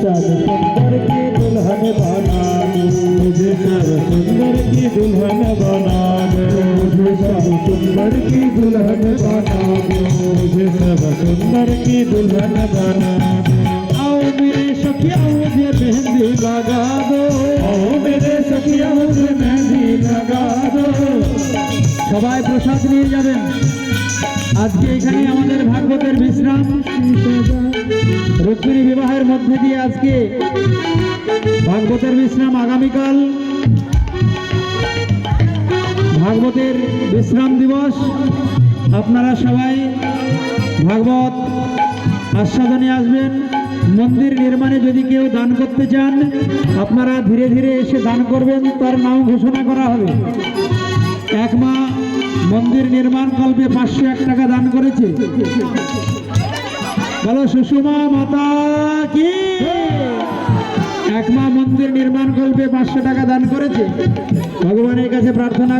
चाँद सुंदर की दुल्हन बना मुझे चाँद सुंदर की दुल्हन बना मुझे चाँद सुंदर की दुल्हन बना मुझे सब सुंदर की दुल्हन बना आओ मेरे सखिया मुझे मेहंदी लगा दो आओ मेरे सखिया मुझे मेहंदी लगा दो সবাই প্রসাদ নিয়ে যাবেন আজকে এখানে আমাদের ভাগবতের বিশ্রাম রুক্মিণী মধ্যে দিয়ে আজকে ভাগবতের বিশ্রাম আগামীকাল। ভাগবতের বিশ্রাম দিবস। আপনারা সবাই ভাগবত আস্বাদনে আসবেন। মন্দির নির্মাণে যদি কেউ দান করতে চান, আপনারা ধীরে ধীরে এসে দান করবেন। তার নাম ঘোষণা করা হবে। এক মা মন্দির নির্মাণ কল্পে পাঁচশো এক টাকা দান করেছে। বলো সুষমা মাতা কি? একমা মন্দির নির্মাণ করবে পাঁচশো টাকা দান করেছে। ভগবানের কাছে প্রার্থনা